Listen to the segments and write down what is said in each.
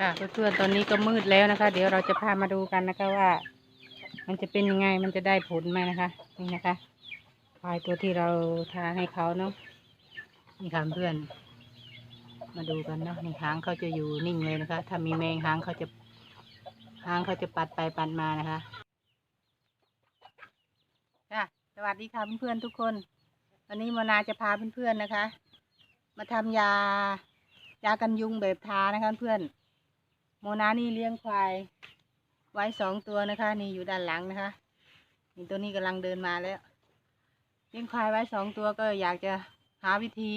ค่ะเพื่อนๆตอนนี้ก็มืดแล้วนะคะ เดี๋ยวเราจะพามาดูกันนะคะว่า มันจะเป็นยังไงมันจะได้ผลไหมนะคะ นี่นะคะควายตัวที่เราทาให้เขาเนาะนี่ค่ะเพื่อน มาดูกันเนาะนี่หางเขาจะอยู่นิ่งเลยนะคะ ถ้ามีแมงหางเขาจะหางเขาจะปัดไปปัดมานะคะค่ะสวัสดีค่ะเพื่อนๆทุกคน วันนี้มนาจะพาเพื่อนๆนะคะ มาทำยายากันยุงแบบทานะคะเพื่อน โมนานี่เลี้ยงควาย ไว้สองตัวนะคะ นี่อยู่ด้านหลังนะคะนี่ตัวนี้กำลังเดินมาแล้ว เลี้ยงควายไว้สองตัวก็อยากจะหาวิธี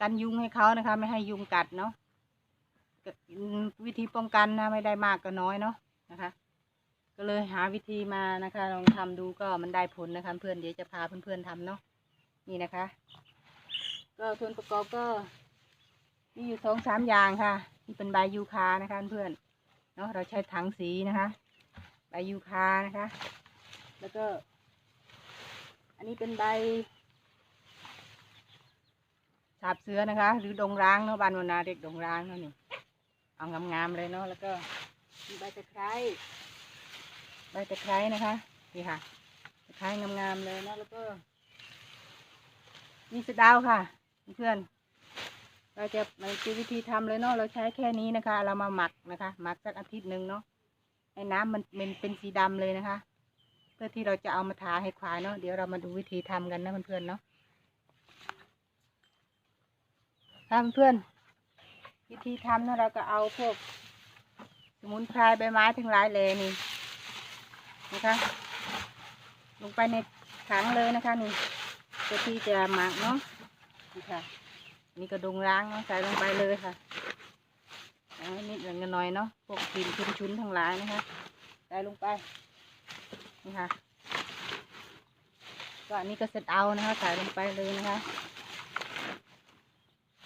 กันยุงให้เขานะคะ ไม่ให้ยุงกัดเนาะวิธีป้องกันนะไม่ได้มากก็น้อยเนาะนะคะ ก็เลยหาวิธีมานะคะ ลองทำดูก็มันได้ผลนะคะ เพื่อนเดี๋ยวจะพาเพื่อนๆทำเนาะนี่นะคะ ก็ส่วนประกอบก็ มีอยู่สองสามอย่างค่ะนี่เป็นใบยูคานะคะเพื่อนเนาะเราใช้ถังสีนะคะ ใบยูคานะคะ แล้วก็ อันนี้เป็นใบสาบเสือนะคะ หรือดงร้างเนาะบ้านวนาเรียกดงร้างเนาะนี่เอางามๆเลยเนาะแล้วก็มีใบตะไคร้ใบตะไคร้นะคะนี่ค่ะตะไคร้งามๆเลยเนาะแล้วก็มีสะดาวค่ะ เพื่อน เราจะมันคือวิธีทำเลยเนาะเราใช้แค่นี้นะคะ เรามาหมักนะคะ หมักสักอาทิตย์หนึ่งเนาะให้น้ำมันเป็นเป็นสีดำเลยนะคะ เพื่อที่เราจะเอามาทาให้ควายเนาะเดี๋ยวเรามาดูวิธีทำกันนะเพื่อนๆเนาะทำเพื่อนวิธีทำเนาะเราก็เอาพวกสมุนไพรใบไม้ทั้งหลายเลยนี่นะคะลงไปในถังเลยนะคะนี่เพื่อที่จะหมักเนาะนี่ค่ะ นี่กระดงล้างเนาะใส่ลงไปเลยค่ะนิดหนึ่งหน่อยเนาะพวกกลิ่นชุนๆทั้งหลายนะคะใส่ลงไปนี่ค่ะก็อันนี้ก็เสร็จเอานะคะใส่ลงไปเลยนะคะ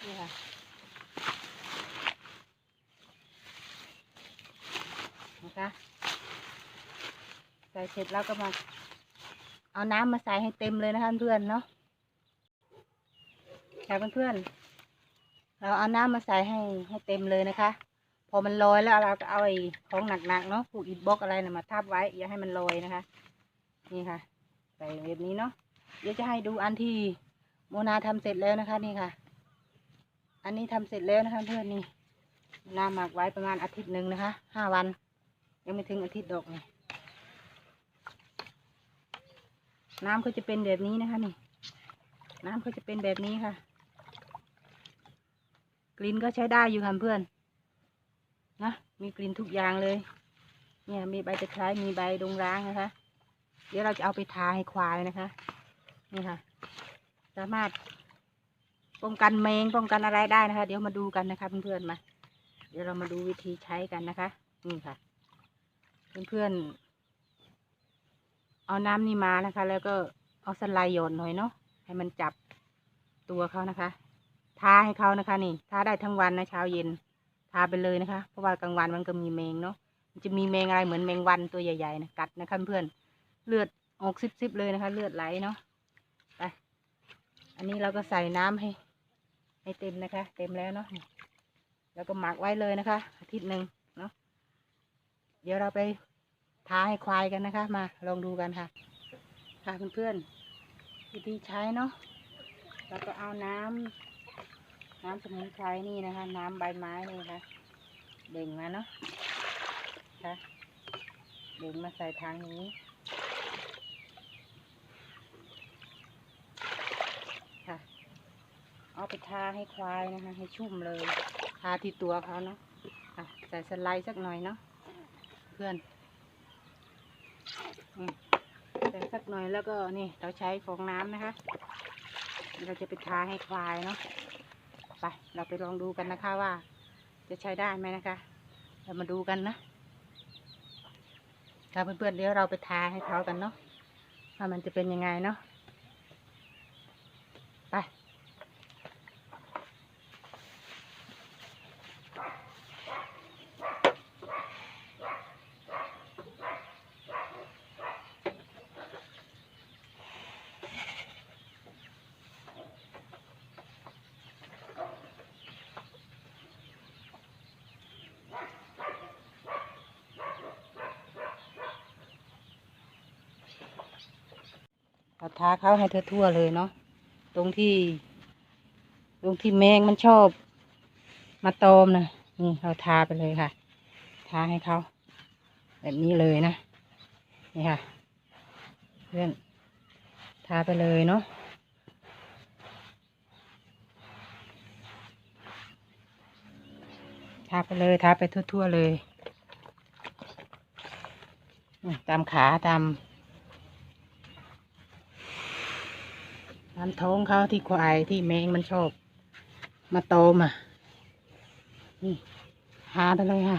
นี่ค่ะนะคะใส่เสร็จแล้วก็มาเอาน้ำมาใส่ให้เต็มเลยนะคะเพื่อนเนาะ ค่ะเพื่อนๆ เราเอาน้ำมาใส่ให้ให้เต็มเลยนะคะ พอมันลอยแล้วเราก็เอาไอ้ของหนักๆเนาะผูกอิฐบล็อกอะไรนะมาทับไว้อย่าให้มันลอยนะคะ นี่ค่ะ ใส่แบบนี้เนาะเดี๋ยวจะให้ดูอันที่โมนาทำเสร็จแล้วนะคะนี่ค่ะ อันนี้ทำเสร็จแล้วนะคะเพื่อนนี่โมนาหมักไว้ประมาณอาทิตย์หนึ่งนะคะห้าวัน ยังไม่ถึงอาทิตย์ดอกเลยน้ำก็จะเป็นแบบนี้นะคะนี่ น้ำก็จะเป็นแบบนี้ค่ะ กลิ่นก็ใช้ได้อยู่ค่ะเพื่อน นะ มีกลิ่นทุกอย่างเลย เนี่ย มีใบตะไคร้มีใบดงร้างนะคะ เดี๋ยวเราจะเอาไปทาให้ควายนะคะ นี่ค่ะ สามารถป้องกันแมงป้องกันอะไรได้นะคะ เดี๋ยวมาดูกันนะคะเพื่อนๆมา เดี๋ยวเรามาดูวิธีใช้กันนะคะ นี่ค่ะ เพื่อนๆ เอาน้ำนี่มานะคะ แล้วก็เอาสไลด์โยนหน่อยเนาะให้มันจับตัวเขานะคะ ทาให้เขานะคะนี่ทาได้ทั้งวันนะเช้าเย็นทาไปเลยนะคะ เพราะว่ากลางวันมันก็มีแมงเนาะมันจะมีแมงอะไรเหมือนแมงวันตัวใหญ่ๆนะกัดนะคะเพื่อนเลือดออกซิบๆเลยนะคะ เลือดไหลเนาะไปอันนี้เราก็ใส่น้ำให้ ให้เต็มนะคะ เต็มแล้วเนาะแล้วก็หมักไว้เลยนะคะ อาทิตย์หนึ่งเนาะเดี๋ยวเราไปทาให้ควายกันนะคะ มาลองดูกันค่ะ ค่ะเพื่อนๆวิธีใช้เนาะแล้วก็เอาน้ำ น้ำสมุนไพรนี่นะคะ น้ำใบไม้นี่นะคะเด่งมาเนาะค่ะเด่งมาใส่ทางนี้ค่ะ เอาไปทาให้ควายนะคะ ให้ชุ่มเลยทาที่ตัวเขาเนาะะใส่สไลด์สักหน่อยเนาะเพื่อนใส่สักหน่อยแล้วก็นี่เราใช้ฟองน้ำนะคะ เราจะไปทาให้ควายเนาะ ไปเราไปลองดูกันนะคะว่า จะใช้ได้ไหมนะคะ เรามาดูกันนะค่ะเพื่อนๆเดี๋ยวเราไปทาให้เขากันเนาะว่ามันจะเป็นยังไงเนาะ เราทาเขาให้ทั่วๆเลยเนาะตรงที่ ตรงที่แมงมันชอบ มาตอมนะนี่เราทาไปเลยค่ะ ทาให้เขาแบบนี้เลยนะนี่ค่ะ เพื่อนทาไปเลยเนาะทาไปเลยทาไปทั่วๆเลย ตามขาตาม ตามท้องเขาที่ควายที่แมงมันชอบ มาโตมอะนี่หาไปเลยค่ะ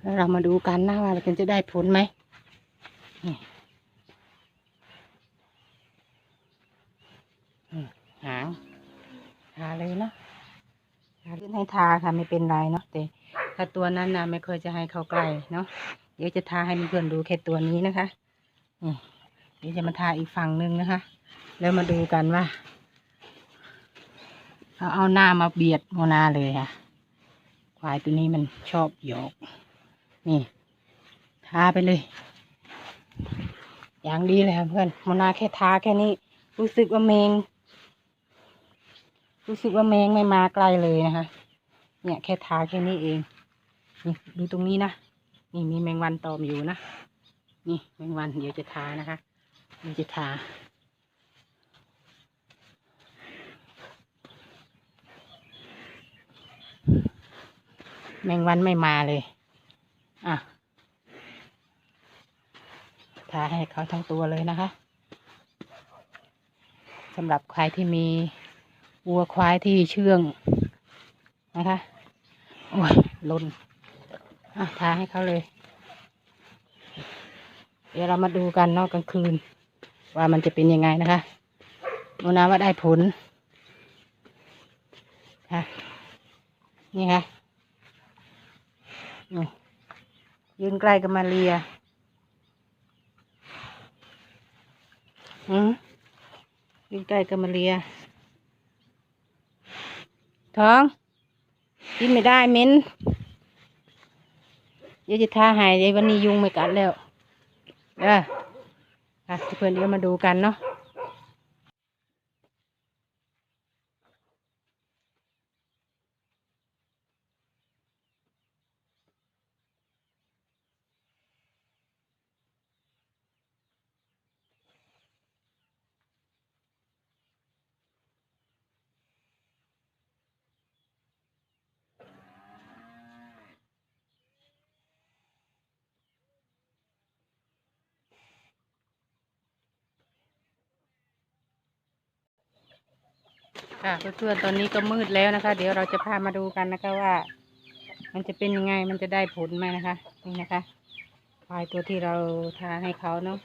แล้วเรามาดูกันนะว่ามันจะได้ผลไหมนี่หางทาเลยเนาะทาขึ้นให้ทาค่ะไม่เป็นไรเนาะแต่ถ้าตัวนั้นนะไม่เคยจะให้เขาใกล้เนาะเดี๋ยวจะทาให้เพื่อนดูแค่ตัวนี้นะคะนี่ ดี๋ยวจะมาทาอีกฝั่งหนึ่งนะคะ แล้วมาดูกันว่าเอาเอาหน้ามาเบียดโมนาเลยค่ะ ควายตัวนี้มันชอบหยอก นี่ทาไปเลย อย่างดีเลยค่ะเพื่อนโมนาแค่ทาแค่นี้ รู้สึกว่าแมง รู้สึกว่าแมงไม่มาไกลเลยนะคะ เนี่ยแค่ทาแค่นี้เอง นี่ดูตรงนี้นะ นี่มีแมงวันตอมอยู่นะ นี่แมงวันเดี๋ยวจะทานะคะ เดี๋ยวจะทาแมงวันไม่มาเลย อะ ทาให้เขาทั้งตัวเลยนะคะสำหรับควายที่มีวัวควายที่เชื่องนะคะ โอ้ยลนอะทาให้เขาเลย เดี๋ยวเรามาดูกันนอกกลางคืน ว่ามันจะเป็นยังไงนะคะโนนาว่าได้ผลค่ะนี่ค่ะนี่ยืนใกล้กับมาเรียอืมยืนใกล้กับมาเรีย ท้องกินไม่ได้เม็นเดี๋ยวจะทาหายเดี๋ยววันนี้ยุงไม่กัดแล้วเด้อ ค่ะเพื่อนเดี๋ยวมาดูกันเนาะ ค่ะเพื่อนๆตอนนี้ก็มืดแล้วนะคะ เดี๋ยวเราจะพามาดูกันนะคะว่า มันจะเป็นยังไงมันจะได้ผลไหมนะคะ นี่นะคะควายตัวที่เราทาให้เขาเนาะ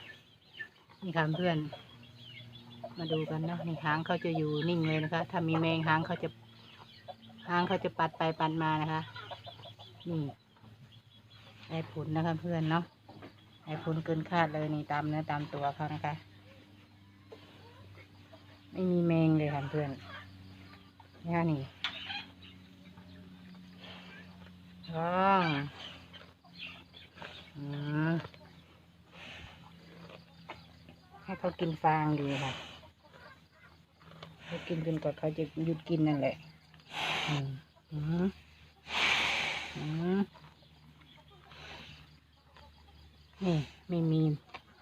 นี่ค่ะเพื่อน มาดูกันเนาะนี่หางเขาจะอยู่นิ่งเลยนะคะ ถ้ามีแมงหางเขาจะหางเขาจะปัดไปปัดมานะคะ นี่ได้ผลนะคะ เพื่อนเนาะได้ผลเกินคาดเลยนี่ตามเนื้อตามตัวเขานะคะ ไม่มีแมงเลยค่ะเพื่อน นี่นี่ท้องอืมให้เขากินฟางดีค่ะเขากินจนกว่าเขาจะหยุดกินนั่นแหละอืมอืมอืมนี่ไม่มี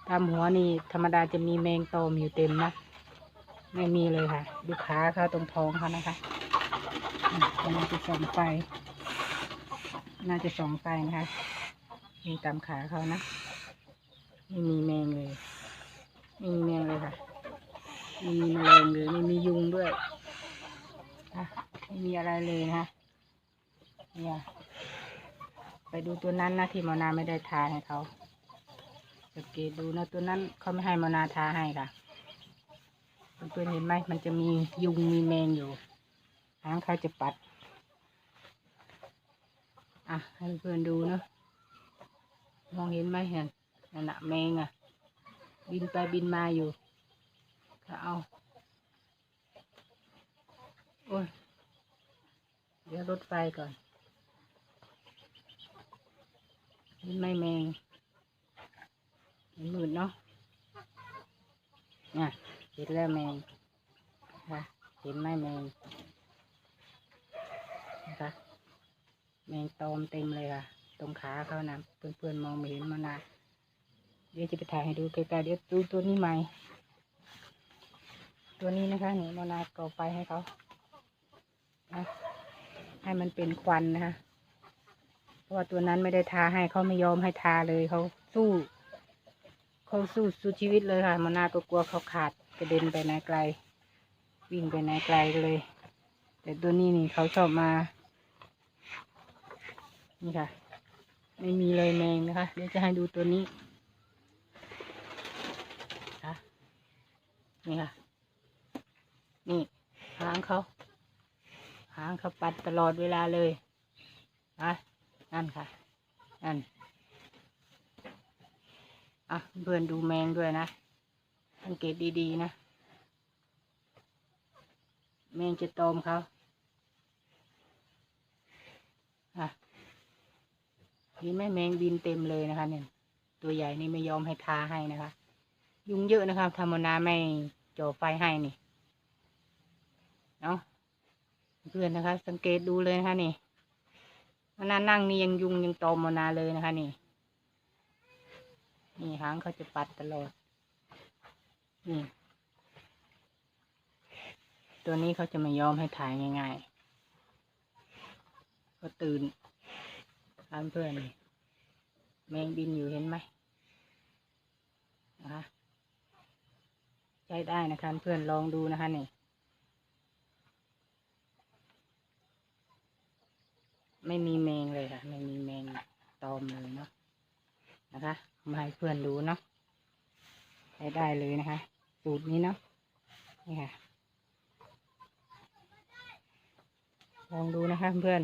ตามหัวนี่ธรรมดาจะมีแมงตอมอยู่เต็มนะ ไม่มีเลยค่ะ ดูขาเขาตรงท้องเขานะคะอืมน่าจะส่องไฟ น่าจะส่องไฟนะคะมีตามขาเขานะ ไม่มีแมงเลย ไม่มีแมงเลยค่ะไม่มีแมลงเลยไม่มียุงด้วยไม่มีอะไรเลยนะคะเนี่ยไปดูตัวนั้นนะที่มอนาไม่ได้ทาให้เขาสังเกตดูนะตัวนั้นเขาไม่ให้มอนาทาให้ค่ะ เพื่อนๆเห็นไหมมันจะมียุงมีแมงอยู่หางเขาจะปัด อะ ให้เพื่อนดูเนาะมองเห็นไหมเห็นนั่นน่ะแมงอะ บินไปบินมาอยู่ก็เอาโอ้ยเดี๋ยวรถไฟก่อนเห็นไหมแมงมืดเนาะเนี่ย เห็นแล้วแมงนะคะเห็นไหมแมงนะคะแมงตอมเต็มเลยค่ะ ตรงขาเขานะเพื่อนๆมองไม่เห็นมานาเดี๋ยวจะไปถ่ายให้ดูใกลๆเดี๋ยวดูตัวนี้ใหม่ ตัวนี้นะคะนี่มานาก่อไฟให้เขานะให้มันเป็นควันนะคะเพราะว่าตัวนั้นไม่ได้ทาให้เขาไม่ยอมให้ทาเลยเขาสู้เขาสู้สู้ชีวิตเลยค่ะมานาก็กลัวเขาขาด กระเด็นไปไหนไกล วิ่งไปไหนไกลเลย แต่ตัวนี้นี่เขาชอบมา นี่ค่ะ ไม่มีเลยแมงนะคะ เดี๋ยวจะให้ดูตัวนี้ค่ะนี่ค่ะ นี่หางเขาหางเขาปัดตลอดเวลาเลยนะนั่นค่ะ นั่น อะเพื่อนดูแมงด้วยนะ สังเกตดีๆนะ แมงจะตอมเขาอะเห็นไหมแมงบินเต็มเลยนะคะ เนี่ย ตัวใหญ่นี่ไม่ยอมให้ทาให้นะคะ ยุงเยอะนะคะธรรมนาไม่จ่อไฟให้นี่เนาะเพื่อนนะคะ สังเกตดูเลยนะคะนี่มานานั่งนี่ยังยุงยังตอมมานาเลยนะคะนี่ นี่หางเขาจะปัดตลอด นี่ ตัวนี้เขาจะไม่ยอมให้ถ่ายง่ายๆ ก็ตื่นตามเพื่อนแมงบินอยู่เห็นไหมนะคะใช้ได้นะคะเพื่อนลองดูนะคะนี่ไม่มีแมงเลยค่ะ ไม่มีแมงตอมเลยเนาะนะคะมาให้เพื่อนดูเนาะใช้ได้เลยนะคะ สูตรนี้เนาะนี่ค่ะลองดูนะคะเพื่อน